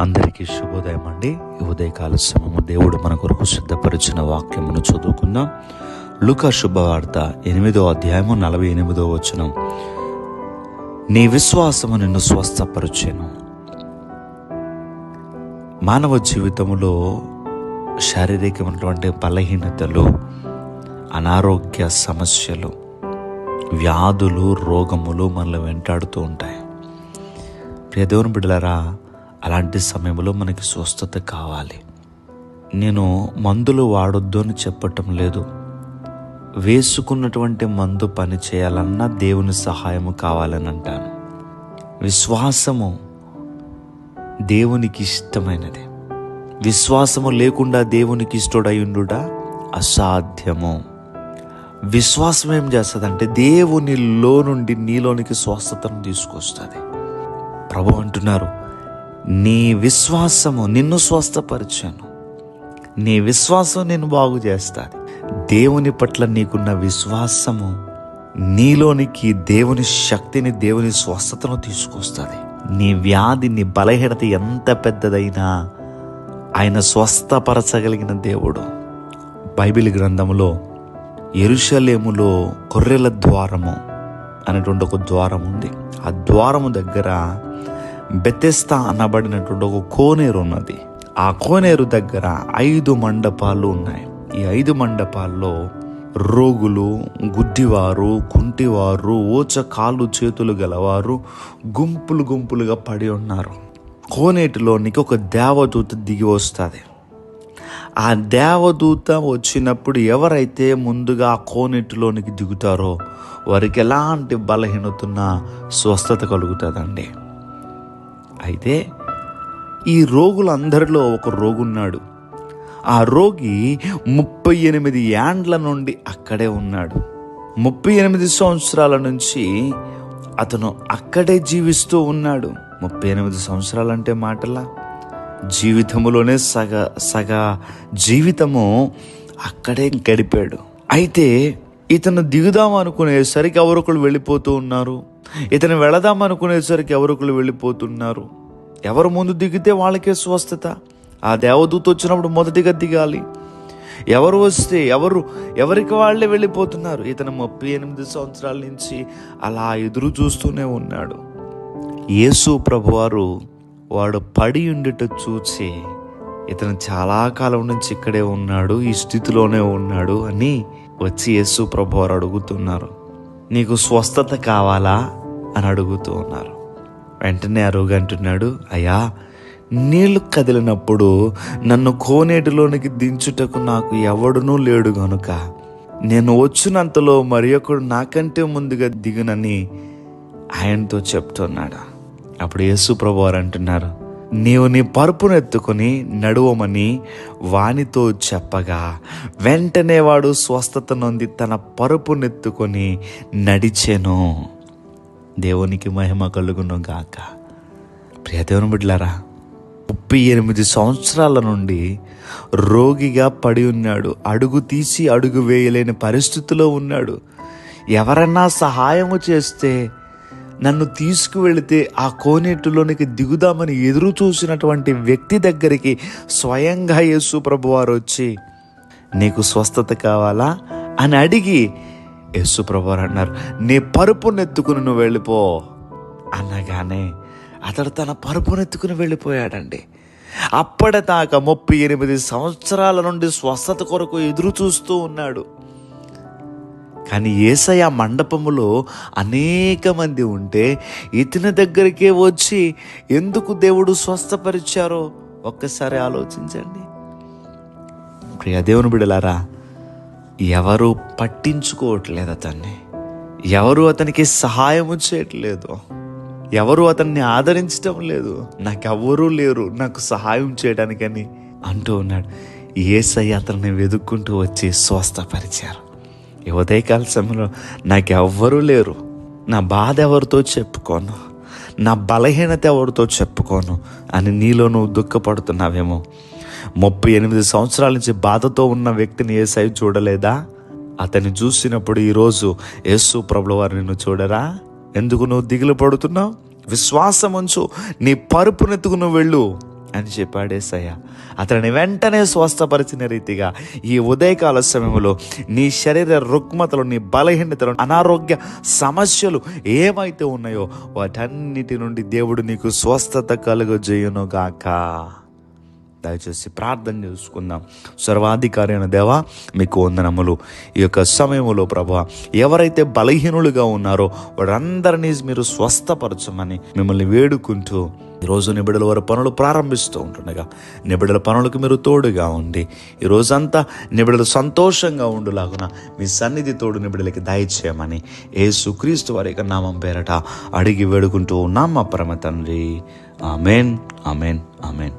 అందరికీ శుభోదయం అండి. ఈ ఉదయకాల సమయము దేవుడు మన కొరకు సిద్ధపరిచిన వాక్యమును చదువుకుందాం. లుకా శుభవార్త ఎనిమిదో అధ్యాయము నలభై ఎనిమిదో వచనం. నీ విశ్వాసము నిన్ను స్వస్థపరిచాను. మానవ జీవితంలో శారీరకమైనటువంటి బలహీనతలు అనారోగ్య సమస్యలు వ్యాధులు రోగములు మనల్ని వెంటాడుతూ ఉంటాయి. ప్రియదేవుని బిడ్డలరా బిడ్డలారా అలాంటి సమయంలో మనకి స్వస్థత కావాలి. నేను మందులు వాడొద్దు అని చెప్పటం లేదు. వేసుకున్నటువంటి మందు పని చేయాలన్నా దేవుని సహాయము కావాలని అంటాను. విశ్వాసము దేవునికి ఇష్టమైనది. విశ్వాసము లేకుండా దేవునికి ఇష్టడయుండుట అసాధ్యము. విశ్వాసం ఏం చేస్తుందంటే దేవునిలో నుండి నీలోనికి స్వస్థతను తీసుకొస్తుంది. ప్రభు అంటున్నారు నీ విశ్వాసము నిన్ను స్వస్థపరిచాను. నీ విశ్వాసం నేను బాగు చేస్తాను దేవుని పట్ల నీకున్న విశ్వాసము నీలోనికి దేవుని శక్తిని దేవుని స్వస్థతను తీసుకొస్తుంది. నీ వ్యాధి నీ బలహీనత ఎంత పెద్దదైనా ఆయన స్వస్థపరచగలిగిన దేవుడు. బైబిల్ గ్రంథములో ఎరుషలేములో కొర్రెల ద్వారము అనేటువంటి ఒక ద్వారం ఉంది. ఆ ద్వారము దగ్గర బెతెస్తా అనబడినటువంటి ఒక కోనేరు ఉన్నది. ఆ కోనేరు దగ్గర ఐదు మండపాలు ఉన్నాయి. ఈ ఐదు మండపాల్లో రోగులు గుడ్డివారు కుంటివారు ఓచ కాళ్ళు చేతులు గలవారు గుంపులు గుంపులుగా పడి ఉన్నారు. కోనేటిలోనికి ఒక దేవదూత దిగి వస్తుంది. ఆ దేవదూత వచ్చినప్పుడు ఎవరైతే ముందుగా ఆ కోనేటిలోనికి దిగుతారో వారికి ఎలాంటి బలహీనతున్న స్వస్థత కలుగుతుందండి. అయితే ఈ రోగులందరిలో ఒక రోగున్నాడు. ఆ రోగి ముప్పై ఎనిమిది ఏండ్ల నుండి అక్కడే ఉన్నాడు. ముప్పై ఎనిమిది సంవత్సరాల నుంచి అతను అక్కడే జీవిస్తూ ఉన్నాడు. ముప్పై ఎనిమిది సంవత్సరాలంటే మాటలా? జీవితములోనే సగ సగ జీవితము అక్కడే గడిపాడు. అయితే ఇతను దిగుదాం అనుకునేసరికి ఎవరొకరు వెళ్ళిపోతూ ఉన్నారు. ఇతను వెళదాం అనుకునేసరికి ఎవరొకరు వెళ్ళిపోతున్నారు. ఎవరు ముందు దిగితే వాళ్ళకే స్వస్థత. ఆ దేవదూత వచ్చినప్పుడు మొదటిగా దిగాలి. ఎవరు వస్తే ఎవరు ఎవరికి వాళ్ళే వెళ్ళిపోతున్నారు. ఇతను ముప్పై ఎనిమిది సంవత్సరాల నుంచి అలా ఎదురు చూస్తూనే ఉన్నాడు. యేసు ప్రభువారు వాడు పడి ఉండిట చూచి ఇతను చాలా కాలం నుంచి ఇక్కడే ఉన్నాడు ఈ స్థితిలోనే ఉన్నాడు అని వచ్చి యేసు ప్రభువారు అడుగుతున్నారు నీకు స్వస్థత కావాలా? అని అడుగుతూ ఉన్నారు. వెంటనే అరుగంటున్నాడు అంటున్నాడు అయ్యా నీళ్ళు కదిలినప్పుడు నన్ను కోనేటిలోనికి దించుటకు నాకు ఎవడునూ లేడు గనుక నేను వచ్చినంతలో మరి ఒకడు నాకంటే ముందుగా దిగునని ఆయనతో చెప్తున్నాడు? అప్పుడు యేసు ప్రభు వారు అంటున్నారు నీవు నీ పరుపును ఎత్తుకొని నడువమని వానితో చెప్పగా వెంటనే వాడు స్వస్థత నొంది తన పరుపునెత్తుకొని నడిచెను. దేవునికి మహిమ కలుగును గాక. ప్రియ దేవుని ముప్పై ఎనిమిది సంవత్సరాల నుండి రోగిగా పడి ఉన్నాడు. అడుగు తీసి అడుగు వేయలేని పరిస్థితిలో ఉన్నాడు. ఎవరన్నా సహాయము చేస్తే నన్ను తీసుకువెళితే ఆ కోనేటిలోనికి దిగుదామని ఎదురు చూసినటువంటి వ్యక్తి దగ్గరికి స్వయంగా యేసు ప్రభువారు వచ్చి నీకు స్వస్థత కావాలా? అని అడిగి యేసు ప్రభువారు అన్నారు నీ పరుపునెత్తుకుని నువ్వు వెళ్ళిపో. అనగానే అతడు తన పరుపునెత్తుకుని వెళ్ళిపోయాడండి. అప్పటిదాకా ముప్పై ఎనిమిది సంవత్సరాల నుండి స్వస్థత కొరకు ఎదురు చూస్తూ ఉన్నాడు. కానీ ఏసయ మండపములో అనేక మంది ఉంటే ఇతని దగ్గరికే వచ్చి ఎందుకు దేవుడు స్వస్థపరిచారో ఒక్కసారి ఆలోచించండి. ప్రియ దేవుని బిడలారా ఎవరు పట్టించుకోవట్లేదు అతన్ని. ఎవరు అతనికి సహాయం చేయట్లేదు. ఎవరు అతన్ని ఆదరించడం లేదు. నాకెవ్వరూ లేరు నాకు సహాయం చేయడానికని అంటూ ఉన్నాడు. ఏసయ్య అతన్ని వెతుక్కుంటూ వచ్చి స్వస్థపరిచారు. ఈ ఉదయకాల సమయంలో నాకెవ్వరూ లేరు. నా బాధ ఎవరితో చెప్పుకోను? నా బలహీనత ఎవరితో చెప్పుకోను? అని నీలో నువ్వు దుఃఖపడుతున్నావేమో. ముప్పై ఎనిమిది సంవత్సరాల నుంచి బాధతో ఉన్న వ్యక్తిని ఏసై చూడలేదా? అతన్ని చూసినప్పుడు ఈరోజు యేసు ప్రభుల వారు నిన్ను చూడరా? ఎందుకు నువ్వు దిగులు పడుతున్నావు? విశ్వాసం ఉంచు నీ పరుపునెత్తుకు నువ్వు వెళ్ళు. అని చెప్పాడేసయ్య అతని వెంటనే స్వస్థపరిచిన రీతిగా ఈ ఉదయకాల సమయంలో నీ శరీర రుగ్మతలు నీ బలహీనతలు అనారోగ్య సమస్యలు ఏమైతే ఉన్నాయో వాటన్నిటి నుండి దేవుడు నీకు స్వస్థత కలుగజేయును గాక దయచేసి ప్రార్థన చేసుకుందాం. సర్వాధికారి అయిన దేవా మీకు వందనములు. ఈ యొక్క సమయంలో ప్రభా ఎవరైతే బలహీనులుగా ఉన్నారో వారందరినీ మీరు స్వస్థపరచమని మిమ్మల్ని వేడుకుంటూ ఈరోజు నిబిడల వారి పనులు ప్రారంభిస్తూ ఉంటుండగా నిబిడల పనులకు మీరు తోడుగా ఉండి ఈ రోజంతా నిబిడలు సంతోషంగా ఉండులాగున మీ సన్నిధి తోడు నిబిడలకి దయచేయమని ఏ సుక్రీస్తు వారి యొక్క నామం పేరట అడిగి వేడుకుంటూ ఉన్నాం మా పరమ తండ్రి. Amen amen amen.